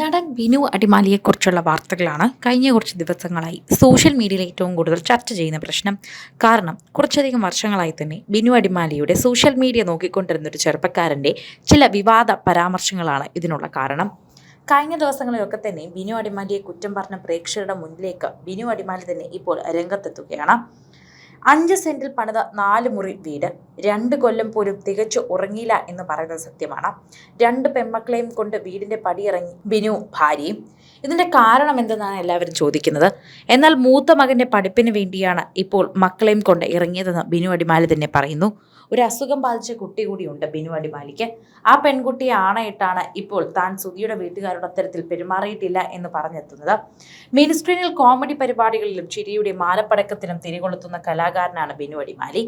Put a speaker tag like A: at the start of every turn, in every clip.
A: നടൻ ബിനു അടിമാലിയെക്കുറിച്ചുള്ള വാർത്തകളാണ് കഴിഞ്ഞ കുറച്ച് ദിവസങ്ങളായി സോഷ്യൽ മീഡിയയിൽ ഏറ്റവും കൂടുതൽ ചർച്ച ചെയ്യുന്ന പ്രശ്നം. കാരണം കുറച്ചധികം വർഷങ്ങളായി തന്നെ ബിനു അടിമാലിയുടെ സോഷ്യൽ മീഡിയ നോക്കിക്കൊണ്ടിരുന്ന ഒരു ചെറുപ്പക്കാരന്റെ ചില വിവാദ പരാമർശങ്ങളാണ് ഇതിനുള്ള കാരണം. കഴിഞ്ഞ ദിവസങ്ങളിലൊക്കെ തന്നെ ബിനു അടിമാലിയെ കുറ്റം പറഞ്ഞ പ്രേക്ഷകരുടെ മുന്നിലേക്ക് ബിനു അടിമാലി തന്നെ ഇപ്പോൾ രംഗത്തെത്തുകയാണ്. അഞ്ച് സെന്റിൽ പണിത നാല് മുറി വീട് രണ്ട് കൊല്ലം പോലും തികച്ചു ഉറങ്ങിയില്ല എന്ന് പറയുന്നത് സത്യമാണ്. രണ്ട് പെൺമക്കളെയും കൊണ്ട് വീടിന്റെ പടിയിറങ്ങി ബിനു ഭാര്യയും. ഇതിന്റെ കാരണം എന്തെന്നാണ് എല്ലാവരും ചോദിക്കുന്നത്? എന്നാൽ മൂത്ത മകന്റെ പഠിപ്പിന് വേണ്ടിയാണ് ഇപ്പോൾ മക്കളെയും കൊണ്ട് ഇറങ്ങിയതെന്ന് ബിനു അടിമാലി തന്നെ പറയുന്നു. ഒരു അസുഖം ബാധിച്ച കുട്ടി കൂടിയുണ്ട് ബിനു അടിമാലിക്ക്. ആ പെൺകുട്ടിയെ ആണയിട്ടാണ് ഇപ്പോൾ താൻ സുധിയുടെ വീട്ടുകാരുടെ അത്തരത്തിൽ പെരുമാറിയിട്ടില്ല എന്ന് പറഞ്ഞെത്തുന്നത്. മിനിസ്ക്രീനിൽ കോമഡി പരിപാടികളിലും ചിരിയുടെ മാലപ്പടക്കത്തിനും തിരികൊളുത്തുന്ന കലാകാരനാണ് ബിനു അടിമാലി.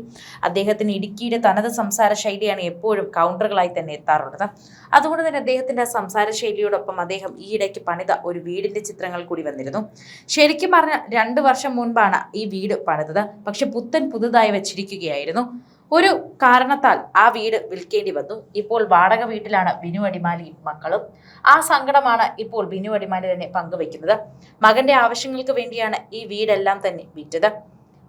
A: അദ്ദേഹത്തിന് ഇടുക്കിയുടെ തനത് സംസാര ശൈലിയാണ് എപ്പോഴും കൗണ്ടറുകളായി തന്നെ എത്താറുള്ളത്. അതുകൊണ്ട് തന്നെ അദ്ദേഹത്തിന്റെ സംസാര ശൈലിയോടൊപ്പം അദ്ദേഹം ഈയിടയ്ക്ക് പണിത ഒരു വീടിന്റെ ചിത്രങ്ങൾ കൂടി വന്നിരുന്നു. ശരിക്കും പറഞ്ഞ രണ്ട് വർഷം മുൻപാണ് ഈ വീട് പണിതത്. പക്ഷെ പുത്തൻ പുതുതായി വെച്ചിരിക്കുകയായിരുന്നു. ഒരു കാരണത്താൽ ആ വീട് വിൽക്കേണ്ടി വന്നു. ഇപ്പോൾ വാടക വീട്ടിലാണ് ബിനു അടിമാലിയും മക്കളും. ആ സങ്കടമാണ് ഇപ്പോൾ ബിനു അടിമാലി തന്നെ പങ്കുവെക്കുന്നത്. മകന്റെ ആവശ്യങ്ങൾക്ക് വേണ്ടിയാണ് ഈ വീടെല്ലാം തന്നെ വിറ്റത്.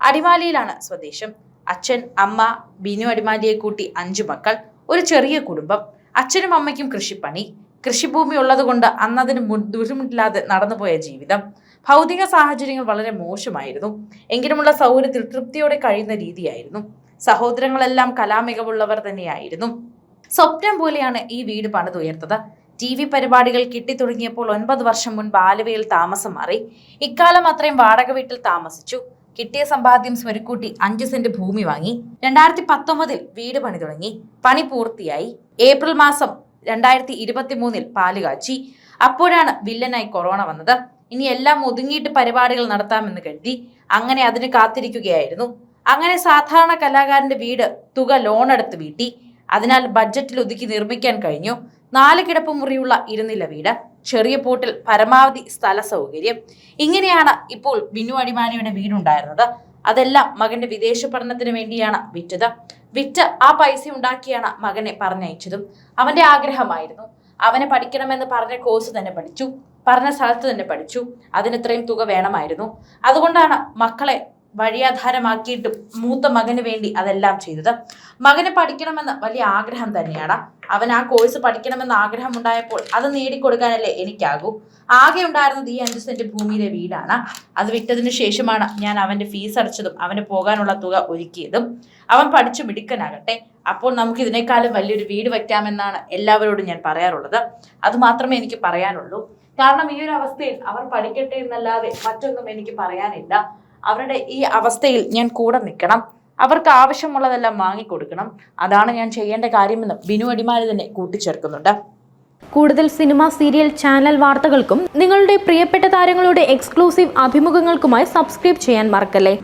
A: അടിമാലിയിലാണ് സ്വദേശം. അച്ഛൻ അമ്മ ബിനു അടിമാലിയെ കൂട്ടി അഞ്ചു മക്കൾ ഒരു ചെറിയ കുടുംബം. അച്ഛനും അമ്മയ്ക്കും കൃഷിപ്പണി. കൃഷിഭൂമി ഉള്ളതുകൊണ്ട് അന്നതിന് ബുദ്ധിമുട്ടില്ലാതെ നടന്നുപോയ ജീവിതം. ഭൗതിക സാഹചര്യങ്ങൾ വളരെ മോശമായിരുന്നു. എങ്കിലുമുള്ള സൗകര്യത്തിൽ തൃപ്തിയോടെ കഴിയുന്ന രീതിയായിരുന്നു. സഹോദരങ്ങളെല്ലാം കലാമികവുള്ളവർ തന്നെയായിരുന്നു. സ്വപ്നം പോലെയാണ് ഈ വീട് പണിതുയർത്തത്. ടി വി പരിപാടികൾ കിട്ടിത്തുടങ്ങിയപ്പോൾ ഒൻപത് വർഷം മുൻപ് ആലുവയിൽ താമസം മാറി. ഇക്കാലം അത്രയും വാടക വീട്ടിൽ താമസിച്ചു. കിട്ടിയ സമ്പാദ്യം സ്വരുക്കൂട്ടി അഞ്ച് സെന്റ് ഭൂമി വാങ്ങി. രണ്ടായിരത്തി പത്തൊമ്പതിൽ വീട് പണി തുടങ്ങി. പണി പൂർത്തിയായി. ഏപ്രിൽ മാസം രണ്ടായിരത്തി ഇരുപത്തി മൂന്നിൽ പാൽ കാച്ചി. അപ്പോഴാണ് വില്ലനായി കൊറോണ വന്നത്. ഇനി എല്ലാം ഒതുങ്ങിയിട്ട് പരിപാടികൾ നടത്താമെന്ന് കരുതി അങ്ങനെ അതിന് കാത്തിരിക്കുകയായിരുന്നു. അങ്ങനെ സാധാരണ കലാകാരന്റെ വീട് തുക ലോൺ എടുത്ത് വീട്ടി. അതിനാൽ ബഡ്ജറ്റിൽ ഒതുക്കി നിർമ്മിക്കാൻ കഴിഞ്ഞു. നാല് കിടപ്പ് മുറിയുള്ള ഇരുന്നില്ല വീട്. ചെറിയ പൂട്ടിൽ പരമാവധി സ്ഥല സൗകര്യം. ഇങ്ങനെയാണ് ഇപ്പോൾ ബിനു അടിമാനിയുടെ വീടുണ്ടായിരുന്നത്. അതെല്ലാം മകന്റെ വിദേശ പഠനത്തിന് വേണ്ടിയാണ് വിറ്റത്. വിറ്റ് ആ പൈസ ഉണ്ടാക്കിയാണ് മകനെ പറഞ്ഞയച്ചതും. അവന്റെ ആഗ്രഹമായിരുന്നു. അവനെ പഠിക്കണമെന്ന് പറഞ്ഞ കോഴ്സ് തന്നെ പഠിച്ചു. പറഞ്ഞ സ്ഥലത്ത് തന്നെ പഠിച്ചു. അതിനിത്രയും തുക വേണമായിരുന്നു. അതുകൊണ്ടാണ് മക്കളെ വഴിയാധാരമാക്കിയിട്ടും മൂത്ത മകന് വേണ്ടി അതെല്ലാം ചെയ്തത്. മകന് പഠിക്കണമെന്ന് വലിയ ആഗ്രഹം തന്നെയാണ് അവൻ ആ കോഴ്സ് പഠിക്കണമെന്ന് ആഗ്രഹം ഉണ്ടായപ്പോൾ അത് നേടിക്കൊടുക്കാനല്ലേ എനിക്കാകൂ. ആകെ ഉണ്ടായിരുന്നത് ഈ അഞ്ച് സെന്റ് ഭൂമിയിലെ വീടാണ്. അത് വിറ്റതിനു ശേഷമാണ് ഞാൻ അവന്റെ ഫീസ് അടച്ചതും അവന് പോകാനുള്ള തുക ഒരുക്കിയതും. അവൻ പഠിച്ചു മിടുക്കനാകട്ടെ. അപ്പോൾ നമുക്ക് ഇതിനേക്കാളും വലിയൊരു വീട് വയ്ക്കാമെന്നാണ് എല്ലാവരോടും ഞാൻ പറയാറുള്ളത്. അത് മാത്രമേ എനിക്ക് പറയാനുള്ളൂ. കാരണം ഈ ഒരു അവസ്ഥയിൽ അവർ പഠിക്കട്ടെ എന്നല്ലാതെ മറ്റൊന്നും എനിക്ക് പറയാനില്ല. അവരുടെ ഈ അവസ്ഥയിൽ ഞാൻ കൂടെ നിൽക്കണം. അവർക്ക് ആവശ്യമുള്ളതെല്ലാം വാങ്ങിക്കൊടുക്കണം. അതാണ് ഞാൻ ചെയ്യേണ്ട കാര്യമെന്ന് ബിനു അടിമാലി തന്നെ കൂട്ടിച്ചേർക്കുന്നുണ്ട്.
B: കൂടുതൽ സിനിമ സീരിയൽ ചാനൽ വാർത്തകൾക്കും നിങ്ങളുടെ പ്രിയപ്പെട്ട താരങ്ങളുടെ എക്സ്ക്ലൂസീവ് അഭിമുഖങ്ങൾക്കുമായി സബ്സ്ക്രൈബ് ചെയ്യാൻ മറക്കല്ലേ?